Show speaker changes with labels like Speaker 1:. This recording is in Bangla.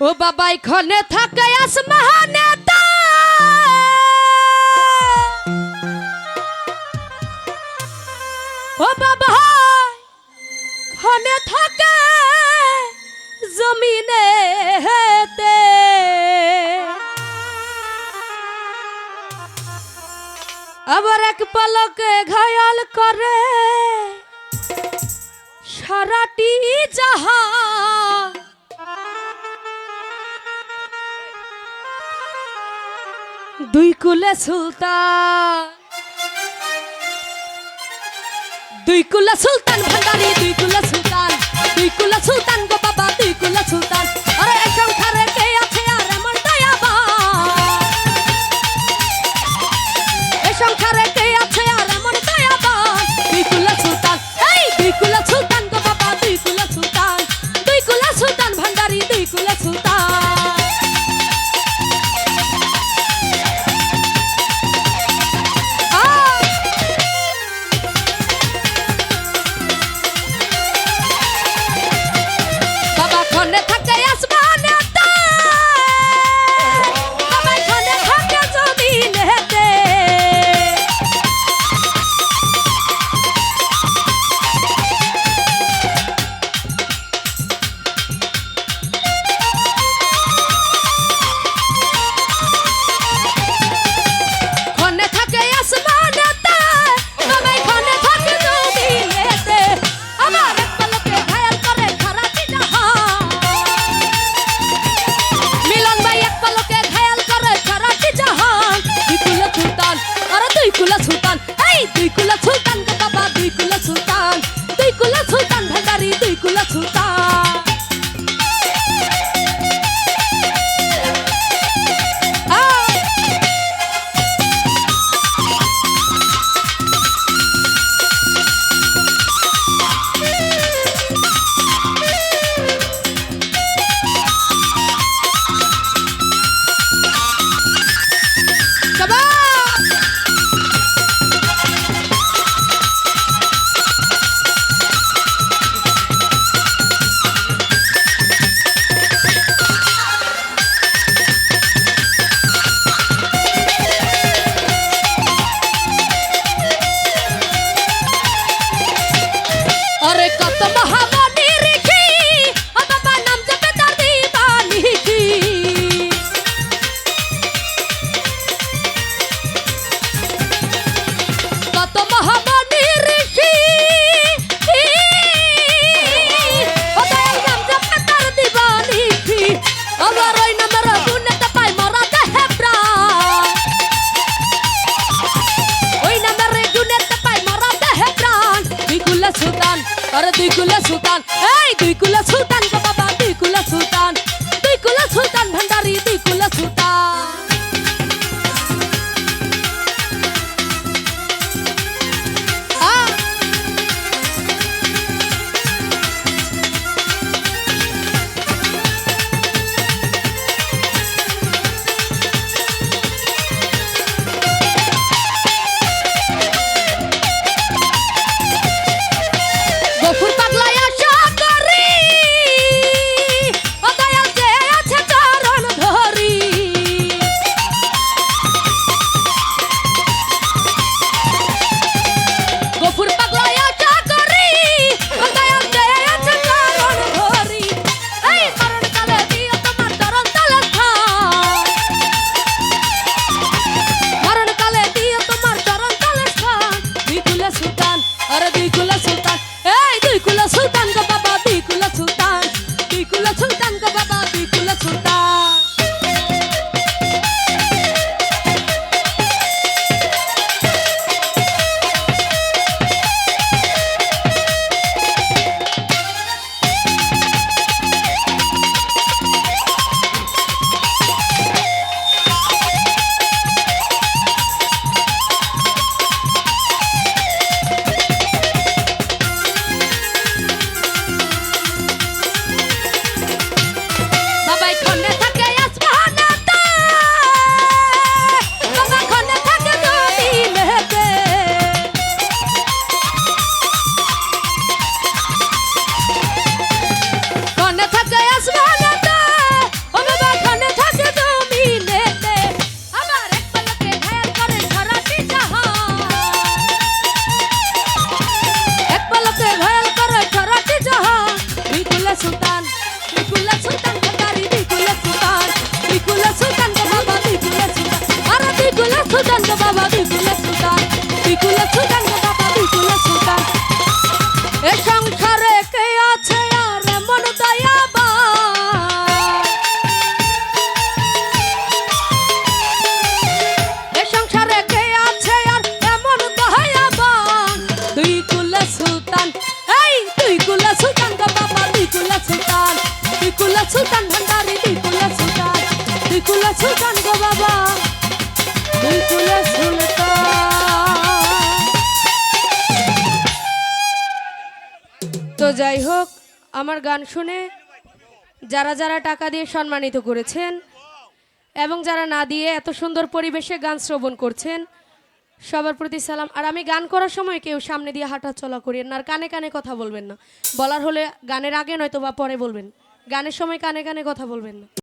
Speaker 1: ও বাবা, এখানে থাকে আসমানে ও বাবা খানে থাকে জমিনে হেতে আবার এক পলকে ঘায়াল করে সারাটি জাহান দুই কুলে সুলতান। দুই কুলা সুলতান ভান্ডারি, দুই কুলা সুলতান। দুই কুলা সুলতান গো বাবা, দুই কুলা সুলতান। আরে কান্ধাকারি তুই কুলা ছুতা। আরে তুই বিপুল সুলতান গো বাবা, বিপুল সুলতান আরে বিপুল সুলতান গো বাবা, বিপুল সুলতান বিপুল সুলতান গো বাবা, বিপুল সুলতান এ সংসারে কে আছে আর মন দয়াবা এ সংসারে কে আছে আর এমন দয়াবা দুই কুল সুলতান এই দুই কুল সুলতান গো বাবা দুই কুল সুলতান দুই কুল তো যাই হোক, আমার গান শুনে যারা যারা টাকা দিয়ে সম্মানিত করেছেন এবং যারা না দিয়ে এত সুন্দর পরিবেশে গান শ্রবণ করছেন, সবার প্রতি সালাম। আর আমি গান করার সময় কেউ সামনে দিয়ে হাঁটা চলা করিয়েন আর কানে কানে কথা বলবেন না। বলার হলে গানের আগে নয়তো বা পরে বলবেন। গানের সময় কানে কানে কথা বলবেন না।